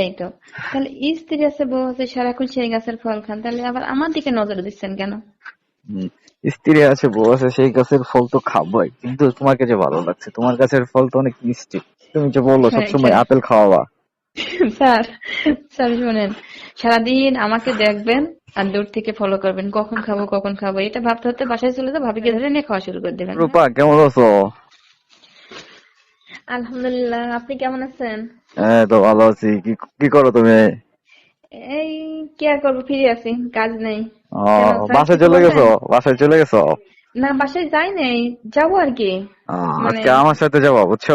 এই তো তাহলে স্ত্রী আছে বউ আছে সারাক্ষণ সেই গাছের ফল খান। তাহলে আবার আমার দিকে নজর দিচ্ছেন কেন? স্ত্রী আছে বউ আছে সেই গাছের ফল তো খাবোই। কিন্তু তোমাকে যে ভালো লাগছে তোমার গাছের ফল তো অনেক মিষ্টি। তুমি যে বলল হ্যাঁ, সবসময়। আপেল খাওয়াবা। স্যার স্যার শোনেন সারাদিন আমাকে দেখবেন আর দূর থেকে ফলো করবেন। কখন খাব কখন খাব এটা ভাবতে হতে বাসায় চলে যাও ভাবিকে ধরে নিয়ে খাওয়া শুরু করে দেবেন। রূপা কেমন আছো? আলহামদুলিল্লাহ আপনি কেমন আছেন? হ্যাঁ তো ভালো আছি। কি কি করো তুমি? এই কি আর করব ফিরে আছি কাজ নেই। ও বাসায় চলে গেছো? বাসায় চলে গেছো? না বাসায় যাই নেই যাব আর কি। মানে- আজকে আমার সাথে যাব বুঝছ?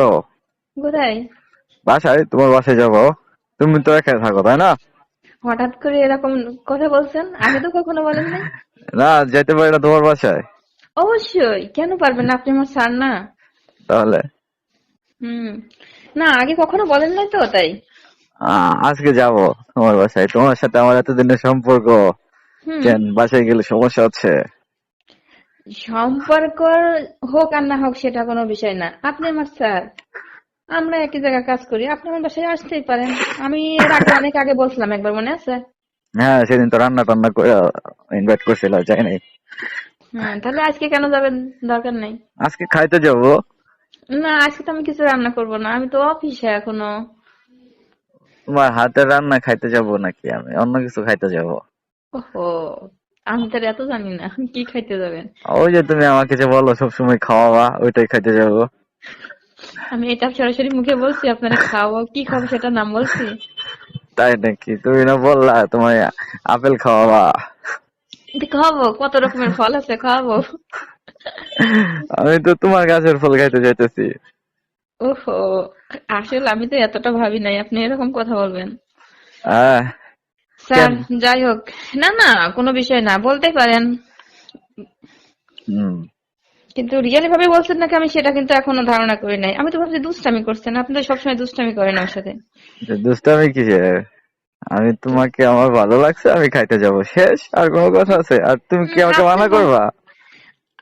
কোথায়? বাসায় তোমার বাসায় যাব। তুমি তো একা থাকো তাই না? হঠাৎ করে এরকম কথা বলছেন? আগে তো কখনো বলেন নাই। না যেতে পারি না তোমার বাসায়। অবশ্যই কেন পারবেন আপনি আমার স্যার না। তাহলে? হুম। না আগে কখনো বলেন নাই তো তাই। আজকে যাব তোমার বাসায়। তোমার সাথে আমার এতদিনের সম্পর্ক। কেন বাসায় গেলে সমস্যা হচ্ছে? সম্পর্ক হোক আর না হোক সেটা কোনো বিষয় না। আপনি আমার স্যার। আমরা একই জায়গায় কাজ করি। আপনি আমার বাসায় আসতেই পারেন। আমি এর আগে অনেক আগে বলছিলাম একবার মনে আছে? হ্যাঁ সেদিন তো রান্না টান্না করে ইনভাইট করছিল যাই নাই। হ্যাঁ তাহলে আজকে কেন যাবেন? দরকার নেই। আজকে খাইতে যাব। না আজকে তো আমি কিছু রান্না করব না আমি তো অফিসে এখনও। তোমার হাতের রান্না খাইতে যাব নাকি আমি? অন্য কিছু খাইতে যাব। ওহো আমি তো এত জানি না কি খাইতে যাবেন? ওই যে তুমি আমাকে যে বলো সবসময় খাওয়াবা ওইটাই খাইতে যাব। আমি এটা সরাসরি মুখে বলছি আপনারা খাওয়া কি খাব সেটা নাম বলছি? তাই নাকি? তুমি না বললা তোমার আপেল খাওয়াবা। খাওয়াবো কত রকমের ফল আছে খাওয়াবো। আমি তো তোমার গাছের ফল খাইতে চাইতেছি। ওহো আসলে আমি তো এতটা ভাবি নাই আপনি এরকম কথা বলবেন। স্যার যাই হোক না না কোনো বিষয় না বলতে পারেন। কিন্তু রিয়েলি ভাবে বলছেন নাকি আমি সেটা কিন্তু এখনও ধারণা করি নাই। আমি তো ভাবছি দুষ্টামি করছেন আপনি তো সবসময় দুষ্টামি করেন আমার সাথে। যে দুষ্টামি কিসের? আমি তোমাকে আমার ভালো লাগছে আমি খাইতে যাব। শেষ আর কোনো কথা আছে? আর তুমি কি আমাকে মানা করবা?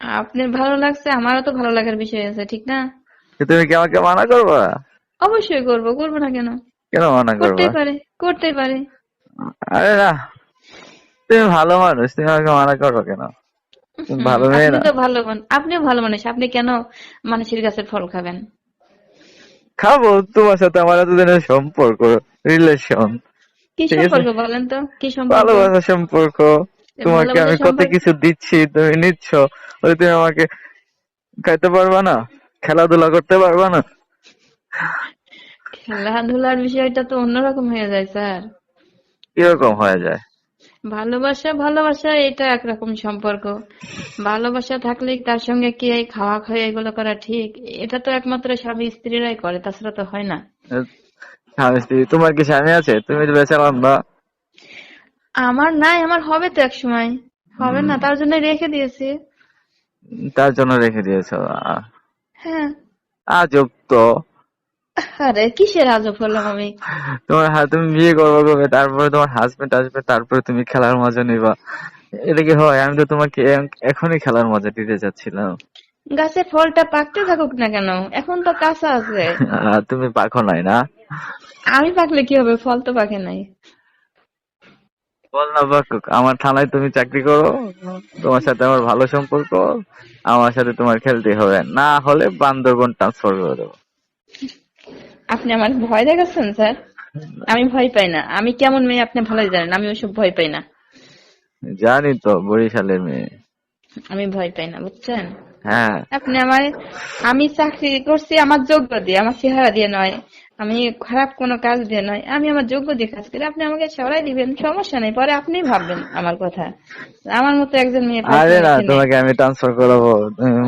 আপনার ভালো লাগছে আমারও তো ভালো লাগার বিষয় আছে ঠিক না? তুমি কি আমাকে মানা করবা? অবশ্যই করব করব না কেন? কেন মানা করবা? করতেই পারে করতেই পারে। আরে না তুমি ভালো মানুষ তুমি আমাকে মানা করো কেন? ভালো মেয়ে না? ভালো মানুষ আপনিও ভালো মানুষ আপনি কেন মানুষের গাছের ফল খাবেন? খাব তোমার সাথে আমার এতদিনের সম্পর্ক রিলেশন কি সম্পর্ক বলেন তো? কি সম্পর্ক? ভালোবাসার সম্পর্ক। তোমাকে আমি কত কিছু দিচ্ছি তুমি নিচ্ছ ওই তুমি আমাকে খাইতে পারবা না? খেলাধুলা করতে পারবা না? খেলাধুলার বিষয়টা তো অন্যরকম হয়ে যায় স্যার। কীরকম হয়ে যায়। ভালোবাসা ভালোবাসা এটা একরকম সম্পর্ক। ভালোবাসা থাকলে তার সঙ্গে কি এই খাওয়া খাওয়া এগুলো করা ঠিক? এটা তো একমাত্র স্বামী স্ত্রীরাই করে তাছাড়া তো হয় না। স্বামী স্ত্রী তোমার কি স্বামী আছে? তুমি তো বেচালাম না আমার নাই আমার হবে তো এক সময়। হবে না তার জন্য রেখে দিয়েছি। তার জন্য রেখে দিয়েছ? হ্যাঁ। আজব তো। আরে কিসের আজব হলাম আমি? তোমার তুমি বিয়ে করব কবে? তারপরে তোমার হাজবেন্ড আসবে তারপরে তুমি খেলার মজা নিবা। এটা কি হয়? আমি তো তোমাকে এখনই খেলার মজা দিতে চাচ্ছিলাম গাছে ফলটা পাকতে থাকুক না কেন? এখন তো কাঁচা আছে। তুমি পাকো নাই না? আমি পাকলে কি হবে? ফল তো পাকে নাই। আমার থানায় তুমি চাকরি করো তোমার সাথে আমার ভালো সম্পর্ক আমার সাথে তোমার খেলতে হবে। না হলে বান্দরবন ট্রান্সফার করে দেবো। আপনি আমার ভয় দেখাচ্ছেন স্যার? আমি ভয় পাই না। আমি কেমন মেয়ে আপনি ভালোই জানেন আমি ওসব ভয় পাই না। জানি তো বরিশালের মেয়ে। আমি ভয় পাই না বুঝছেন? হ্যাঁ। আপনি আমার আমি চাকরি করছি আমার যোগ্য দিয়ে আমার চেহারা দিয়ে নয়। আমি খারাপ কোনো কাজ দিয়ে নয়। আমি আমার যোগ্য দিয়ে কাজ করি। আপনি আমাকে সরাই দিবেন সমস্যা নেই। পরে আপনি ভাববেন আমার কথা। আমার মতো একজন মেয়ে আরে না তোমাকে আমি ট্রান্সফার করাবো।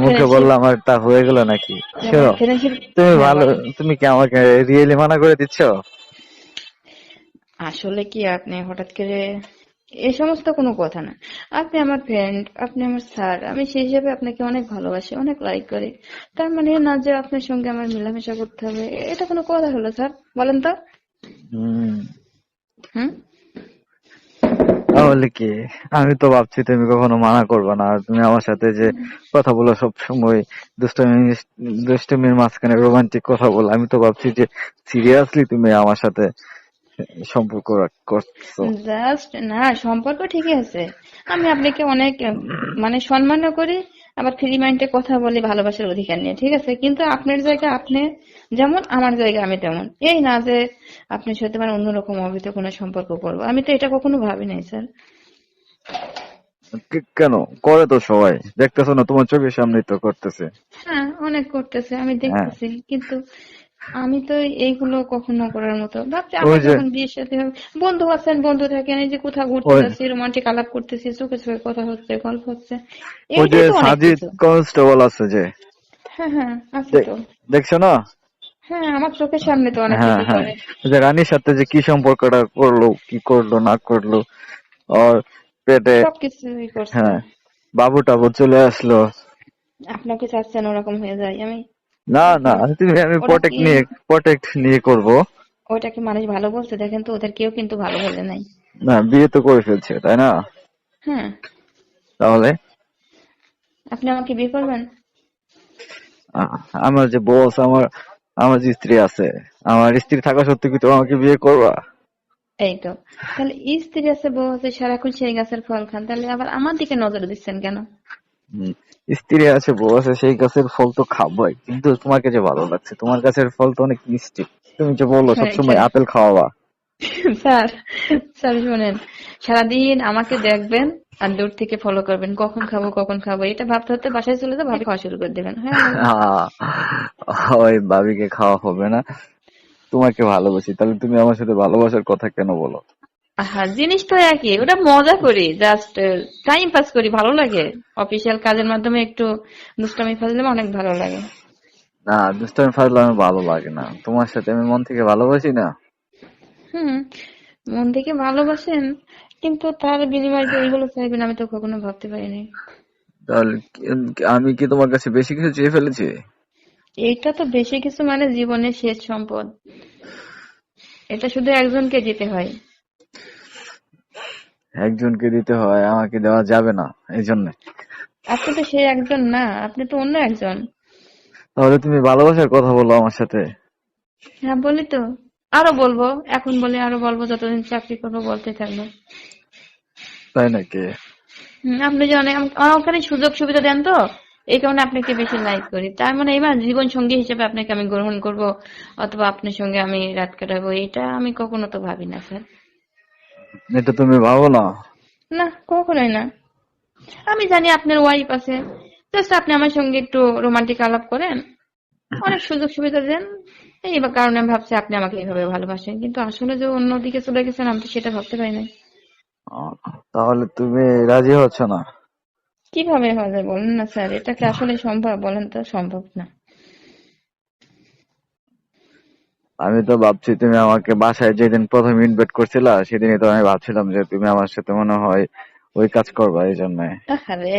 মুখে বললাম আর তা হয়ে গেল নাকি? তুমি ভালো তুমি কি আমাকে রিয়েলি মানা করে দিচ্ছ? আসলে কি আপনি হঠাৎ করে এ সমস্ত কোনো কথা না। আপনি আমার ফ্রেন্ড আপনি আমার স্যার আমি সেই হিসাবে আপনাকে অনেক ভালোবাসি অনেক লাইক করি। তার মানে না যে আপনার সঙ্গে আমার মেলামেশা করতে হবে এটা কোনো কথা হলো স্যার বলেন তো। হুম। হুম? তাহলে কি? আমি তো ভাবছি তুমি কখনো মানা করবে না তুমি আমার সাথে যে কথা বলো সব সময় দুষ্টমি দুষ্টমির মাঝখানে রোমান্টিক কথা বলো। আমি তো ভাবছি যে সিরিয়াসলি তুমি আমার সাথে সম্পর্ক করছ জাস্ট না সম্পর্ক ঠিকই আছে। আমি আপনাকে অনেক মানে সম্মানও করি আবার ফ্রি মাইন্ডে কথা বলি ভালোবাসার অধিকার নিয়ে ঠিক আছে? কিন্তু আপনার জায়গা আপনি যেমন আমার জায়গা আমি তেমন। এই না যে আপনার সাথে মানে অন্যরকম অবৈধ কোনো সম্পর্ক করব। আমি তো এটা কখনো ভাবি নাই স্যার। কেন? করে তো সবাই। দেখতেছো না তোমার চোখের সামনেই তো করতেছে। হ্যাঁ অনেক করতেছে আমি দেখতেছি কিন্তু আমি তো এইগুলো কখনো করার মতো। ভাবছি আমার যখন বিয়ের সাথে হবে বন্ধু আছেন বন্ধু থাকেন এই যে কোথাও ঘুরতে যাচ্ছি রোমান্টিক আলাপ করতেছি চোখে চোখে কথা হচ্ছে গল্প হচ্ছে ওই যে সাজিদ কনস্টেবল আছে যে। হ্যাঁ হ্যাঁ আছে তো। দেখছ না? হ্যাঁ আমার চোখের সামনে তো অনেক হ্যাঁ কিছু হ্যাঁ। যে রানীর সাথে যে কি সম্পর্কটা করল কি করল না করল আর পেটে সবকিছুই করছে। হ্যাঁ বাবু টাবু চলে আসলো। আপনাকে চাচ্ছেন ওরকম হয়ে যায় আমি না না তুমি আমি প্রোটেক্ট নিয়ে প্রোটেক্ট নিয়ে করব। ওইটাকে মানুষ ভালো বলছে দেখেন তো ওদের কেউ কিন্তু ভালো বলে নাই। না বিয়ে তো করে ফেলছে তাই না? হ্যাঁ। তাহলে? আপনি আমাকে বিয়ে করবেন? আমার যে বস আমার আমার যে স্ত্রী আছে আমার স্ত্রী থাকা সত্ত্বেও কি তুমি আমাকে বিয়ে করবা? এই তো। তাহলে স্ত্রী আছে বউ আছে সারাক্ষণ সেই গাছের ফল খান। তাহলে আবার আমার দিকে নজর দিচ্ছেন কেন? স্ত্রী আছে বউ আছে সেই গাছের ফল তো খাবোই। কিন্তু তোমার কাছে ভালো লাগছে। তোমার গাছের ফল তো অনেক মিষ্টি। তুমি যে বলল হ্যাঁ, সবসময় আপেল খাওয়াবা। স্যার স্যার শোনেন সারাদিন আমাকে দেখবেন আর দূর থেকে ফলো করবেন। কখন খাব কখন খাব এটা ভাবতে ভাবতে বাসায় চলে যাব ভাবি খাওয়া শুরু করে দেবেন। হ্যাঁ আহ, ওই ভাবিকে খাওয়া হবে না। তোমাকে ভালোবাসি। তাহলে তুমি আমার সাথে ভালোবাসার কথা কেন বলো? হ্যাঁ জিনিস তো একই ওটা মজা করি জাস্ট টাইম পাস করি ভালো লাগে। অফিসিয়াল কাজের মাধ্যমে একটু দুষ্টামি ফাজলে অনেক ভালো লাগে। না দুষ্টামি ফাজলে আমার ভালো লাগে না। তোমার সাথে আমি মন থেকে ভালোবাসি না? হুম মন থেকে ভালোবাসেন কিন্তু তার বিনিময়ে যে এইগুলো চাইবেন আমি তো কখনো ভাবতে পারিনি তাহলে আমি কি তোমার কাছে বেশি কিছু চেয়ে ফেলেছি? এইটা তো বেশি কিছু মানে জীবনের শেষ সম্পদ। এটা শুধু একজনকে দিতে হয়। একজনকে দিতে হয় আমাকে দেওয়া যাবে না এই জন্য আপনি তো সেই একজন না আপনি তো অন্য একজন। তাহলে তুমি ভালোবাসার কথা বলো আমার সাথে। হ্যাঁ বলি তো। আরও বলব এখন বলি আরও বলব যতদিন চাকরি করব বলতে থাকব। তাই নাকি? আপনি যে অনেক আম- আমাকে সুযোগ সুবিধা দেন তো এই কারণে আপনাকে বেশি লাইক করি। তার মানে এবার জীবন সঙ্গী হিসেবে আপনাকে আমি গ্রহণ করব অথবা আপনার সঙ্গে আমি রাত কাটাবো এটা আমি কখনো তো ভাবি না স্যার। এটা তুমি ভাবো না। না কখনোই না। আমি জানি আপনার ওয়াইফ আছে। জাস্ট আপনি আমার সঙ্গে একটু রোমান্টিক আলাপ করেন। অনেক সুযোগ সুবিধা দেন। এই কারণে আমি ভাবছি আপনি আমাকে এইভাবে ভালোবাসেন। কিন্তু আসলে যে অন্যদিকে চলে গেছেন আমি তো সেটা ভাবতে পারি না তাহলে তুমি রাজি হচ্ছ না? কীভাবে যায় বলেন না স্যার। এটা কি আসলে সম্ভব? বলেন তো সম্ভব না। আমি তো ভাবছি তুমি আমাকে বাসায় যেদিন প্রথম ইনভাইট করছিলা সেদিনই তো আমি ভাবছিলাম যে তুমি আমার সাথে মনে হয় ওই কাজ করবা এই জন্য। আরে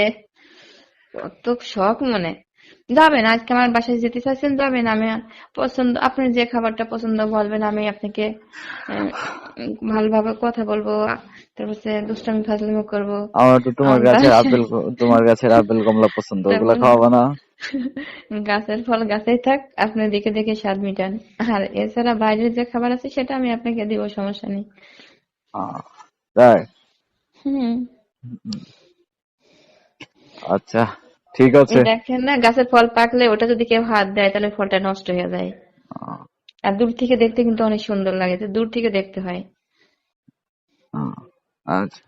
কত শখ মনে। যাবেন আজকে আমার বাসায় যেতে চাইছেন যাবেন। আমি পছন্দ আপনার যে খাবারটা পছন্দ বলবেন আমি আপনাকে ভালোভাবে কথা বলব তারপর সে দুষ্টামি ফাজলামি করব। আমার তো তোমার গাছের আপেল তোমার গাছের আপেল কমলা পছন্দ ওগুলা খাওয়াবা না। গাছের ফল গাছেই থাক আপনার দিকে দেখে স্বাদ মিটান। আর এছাড়া বাইরের যে খাবার আছে সেটা আমি আপনাকে দিব সমস্যা নেই। তাই? হুম। আচ্ছা ঠিক আছে। দেখেন না গাছের ফল পাকলে ওটা যদি কেউ হাত দেয় তাহলে ফলটা নষ্ট হয়ে যায়। আর দূর থেকে দেখতে কিন্তু অনেক সুন্দর লাগে দূর থেকে দেখতে হয়। আচ্ছা।